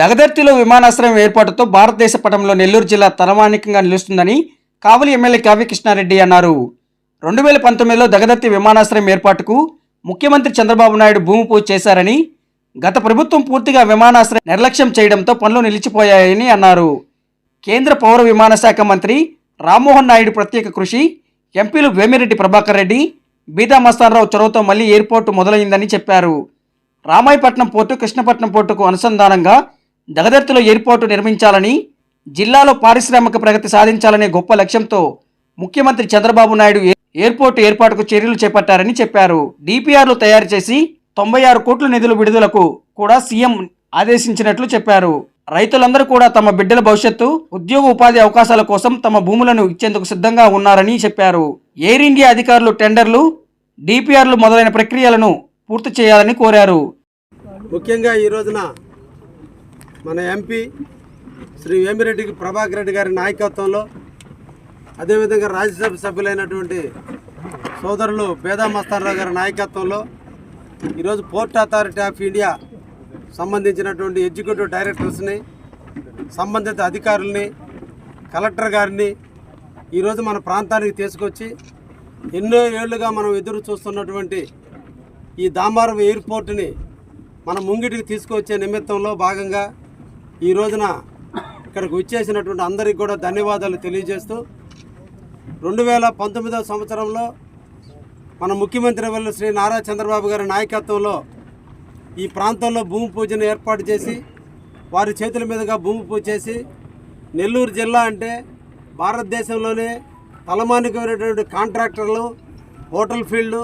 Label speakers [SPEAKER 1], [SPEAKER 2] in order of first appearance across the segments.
[SPEAKER 1] దగదర్తిలో విమానాశ్రయం ఏర్పాటుతో భారతదేశ పటంలో నెల్లూరు జిల్లా తలమానికంగా నిలుస్తుందని కావలి ఎమ్మెల్యే కావ్య కృష్ణారెడ్డి అన్నారు. రెండు వేల పంతొమ్మిదిలో దగదర్తి విమానాశ్రయం ఏర్పాటుకు ముఖ్యమంత్రి చంద్రబాబు నాయుడు భూమి పూజ చేశారని గత ప్రభుత్వం పూర్తిగా విమానాశ్రయం నిర్లక్ష్యం చేయడంతో పనులు నిలిచిపోయాయని అన్నారు. కేంద్ర పౌర విమానశాఖ మంత్రి రామ్మోహన్ నాయుడు ప్రత్యేక కృషి ఎంపీలు వేమిరెడ్డి ప్రభాకర్ రెడ్డి బీదా మస్తానరావు చొరవతో మళ్ళీ ఎయిర్పోర్టు మొదలైందని చెప్పారు. రామాయపట్నం పోర్టు కృష్ణపట్నం పోర్టుకు అనుసంధానంగా దగదర్తిలో ఎయిర్పోర్టు నిర్మించాలని జిల్లాలో పారిశ్రామిక ప్రగతి సాధించాలనే గొప్ప లక్ష్యంతో ముఖ్యమంత్రి చంద్రబాబు నాయుడు ఎయిర్పోర్టు ఏర్పాటుకు చర్యలు చేపట్టారని చెప్పారు. డిపిఆర్లు తయారు చేసి తొంభై ఆరు కోట్ల నిధుల విడుదలకు కూడా సీఎం ఆదేశించినట్లు చెప్పారు. రైతులందరూ కూడా తమ బిడ్డల భవిష్యత్తు ఉద్యోగ ఉపాధి అవకాశాల కోసం తమ భూములను ఇచ్చేందుకు సిద్ధంగా ఉన్నారని చెప్పారు. ఎయిర్ ఇండియా అధికారులు టెండర్లు డిపిఆర్లు మొదలైన ప్రక్రియలను పూర్తి చేయాలని కోరారు.
[SPEAKER 2] ముఖ్యంగా ఈ రోజున మన ఎంపీ శ్రీ వేమిరెడ్డి ప్రభాకర్ రెడ్డి గారి నాయకత్వంలో అదేవిధంగా రాజ్యసభ సభ్యులైనటువంటి సోదరులు బేదా మస్తానరావు గారి నాయకత్వంలో ఈరోజు పోర్ట్ అథారిటీ ఆఫ్ ఇండియా సంబంధించినటువంటి ఎగ్జిక్యూటివ్ డైరెక్టర్స్ని సంబంధిత అధికారుల్ని కలెక్టర్ గారిని ఈరోజు మన ప్రాంతానికి తీసుకొచ్చి ఎన్నో ఏళ్ళుగా మనం ఎదురు చూస్తున్నటువంటి ఈ దామారం ఎయిర్పోర్ట్ని మన ముంగిటికి తీసుకొచ్చే నిమిత్తంలో భాగంగా ఈ రోజున ఇక్కడికి వచ్చేసినటువంటి అందరికీ కూడా ధన్యవాదాలు తెలియజేస్తూ రెండు వేల పంతొమ్మిదవ సంవత్సరంలో మన ముఖ్యమంత్రి వల్ల శ్రీ నారా చంద్రబాబు గారి నాయకత్వంలో ఈ ప్రాంతంలో భూమి పూజను ఏర్పాటు చేసి వారి చేతుల మీదుగా భూమి పూజ చేసి నెల్లూరు జిల్లా అంటే భారతదేశంలోనే తలమానికమైనటువంటి కాంట్రాక్టర్లు హోటల్ ఫీల్డ్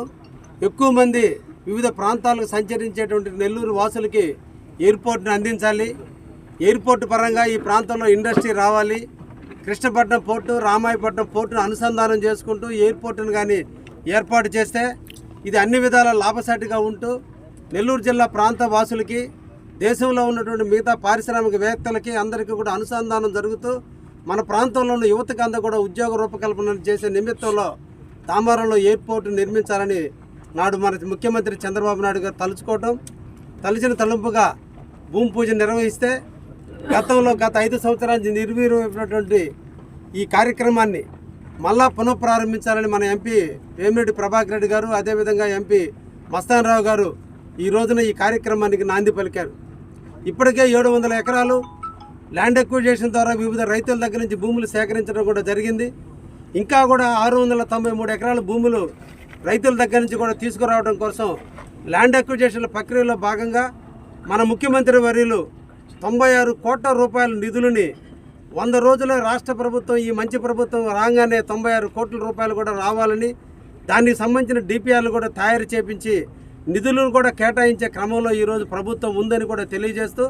[SPEAKER 2] ఎక్కువ మంది వివిధ ప్రాంతాలకు సంచరించేటువంటి నెల్లూరు వాసులకి ఎయిర్పోర్ట్ని అందించాలి. ఎయిర్పోర్ట్ పరంగా ఈ ప్రాంతంలో ఇండస్ట్రీ రావాలి. కృష్ణపట్నం పోర్టు రామాయపట్నం పోర్టును అనుసంధానం చేసుకుంటూ ఎయిర్పోర్టును కానీ ఏర్పాటు చేస్తే ఇది అన్ని విధాల లాభసాటిగా ఉంటూ నెల్లూరు జిల్లా ప్రాంత వాసులకి దేశంలో ఉన్నటువంటి మిగతా పారిశ్రామికవేత్తలకి అందరికీ కూడా అనుసంధానం జరుగుతూ మన ప్రాంతంలో ఉన్న యువతకి అంతా కూడా ఉద్యోగ రూపకల్పన చేసే నిమిత్తంలో తామారంలో ఎయిర్పోర్టు నిర్మించాలని నాడు మన ముఖ్యమంత్రి చంద్రబాబు నాయుడు గారు తలుచుకోవటం. తలిచిన తలుపుగా భూమి పూజ నిర్వహిస్తే గతంలో గత ఐదు సంవత్సరాల నుంచి నిర్వీర్యమైనటువంటి ఈ కార్యక్రమాన్ని మళ్ళా పునఃప్రారంభించాలని మన ఎంపీ వేమిరెడ్డి ప్రభాకర్ రెడ్డి గారు అదేవిధంగా ఎంపీ మస్తాన్ రావు గారు ఈ రోజున ఈ కార్యక్రమానికి నాంది పలికారు. ఇప్పటికే ఏడు వందల ఎకరాలు ల్యాండ్ ఎక్విజేషన్ ద్వారా వివిధ రైతుల దగ్గర నుంచి భూములు సేకరించడం కూడా జరిగింది. ఇంకా కూడా ఆరు వందల తొంభై మూడు ఎకరాల భూములు రైతుల దగ్గర నుంచి కూడా తీసుకురావడం కోసం ల్యాండ్ ఎక్విజేషన్ ప్రక్రియలో భాగంగా మన ముఖ్యమంత్రి వర్యులు తొంభై ఆరు కోట్ల రూపాయల నిధులని వంద రోజుల రాష్ట్ర ప్రభుత్వం ఈ మంచి ప్రభుత్వం రాగానే తొంభై ఆరు కోట్ల రూపాయలు కూడా రావాలని దానికి సంబంధించిన డిపిఆర్లు కూడా తయారు చేపించి నిధులను కూడా కేటాయించే క్రమంలో ఈరోజు ప్రభుత్వం ఉందని కూడా తెలియజేస్తూ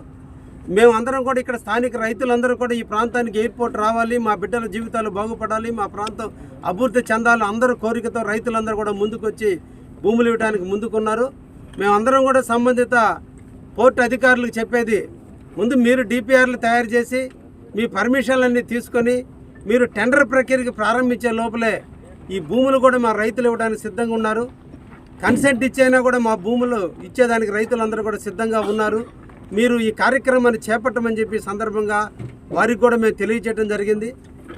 [SPEAKER 2] మేమందరం కూడా ఇక్కడ స్థానిక రైతులందరూ కూడా ఈ ప్రాంతానికి ఎయిర్పోర్ట్ రావాలి మా బిడ్డల జీవితాలు బాగుపడాలి మా ప్రాంతం అభివృద్ధి చెందాలి అందరూ కోరికతో రైతులందరూ కూడా ముందుకొచ్చి భూములు ఇవ్వడానికి ముందుకున్నారు. మేమందరం కూడా సంబంధిత పోర్టు అధికారులకు చెప్పేది ముందు మీరు డిపిఆర్లు తయారు చేసి మీ పర్మిషన్లన్నీ తీసుకొని మీరు టెండర్ ప్రక్రియకి ప్రారంభించే లోపలే ఈ భూములు కూడా మా రైతులు ఇవ్వడానికి సిద్ధంగా ఉన్నారు. కన్సెంట్ ఇచ్చైనా కూడా మా భూములు ఇచ్చేదానికి రైతులందరూ కూడా సిద్ధంగా ఉన్నారు. మీరు ఈ కార్యక్రమాన్ని చేపట్టమని చెప్పి సందర్భంగా వారికి కూడా మేము తెలియజేయడం జరిగింది.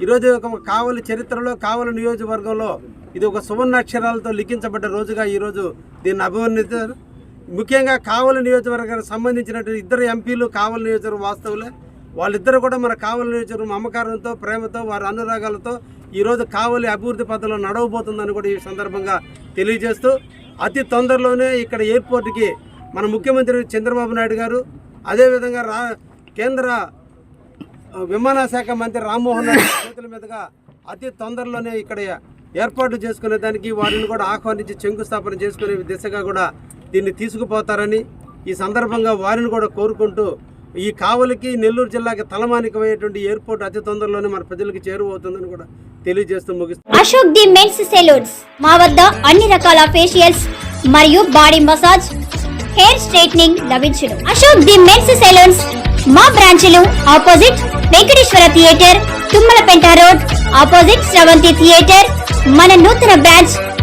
[SPEAKER 2] ఈరోజు ఒక కావలి చరిత్రలో కావలి నియోజకవర్గంలో ఇది ఒక సువర్ణాక్షరాలతో లిఖించబడ్డ రోజుగా ఈరోజు దీన్ని అభివర్ణించారు. ముఖ్యంగా కావలి నియోజకవర్గానికి సంబంధించినటువంటి ఇద్దరు ఎంపీలు కావలి నియోజకవర్గం వాస్తవులే. వాళ్ళిద్దరు కూడా మన కావలి నియోజకవర్గం మమకారంతో ప్రేమతో వారి అనురాగాలతో ఈరోజు కావలి అభివృద్ధి పథంలో నడవబోతుందని కూడా ఈ సందర్భంగా తెలియజేస్తూ అతి తొందరలోనే ఇక్కడ ఎయిర్పోర్ట్కి మన ముఖ్యమంత్రి చంద్రబాబు నాయుడు గారు అదేవిధంగా రా కేంద్ర ఆ, విమాన శాఖ మంత్రి రామ్మోహన్ నాయుడు చేతుల మీదుగా అతి తొందరలోనే ఇక్కడ ఏర్పాటు చేసుకునే దానికి వారిని కూడా ఆహ్వానించి శంకుస్థాపన చేసుకునే దిశగా కూడా దీన్ని తీసుకుపోతారని ఈ సందర్భంగా వారిని కూడా కోరుకుంటూ ఈ కావలికి నెల్లూరు జిల్లాకి తలమానికమయ్యేటువంటి ఎయిర్పోర్ట్ అతి తొందరలోనే మన ప్రజలకు చేరువవుతుందని కూడా తెలియజేస్తూ ముగిస్తాం
[SPEAKER 3] అశోక్ ది మెన్స్ సెలూన్స్. మా వద్ద అన్ని రకాల ఫేషియల్స్ మరియు బాడీ మసాజ్ హెయిర్ స్ట్రైట్నింగ్ లభించును. Ashok the men's salons. మా బ్రాంచ్లు opposite Venkateswara theatre Tummalapenta road opposite Sravanthi theatre. మన నూతన బ్రాంచ్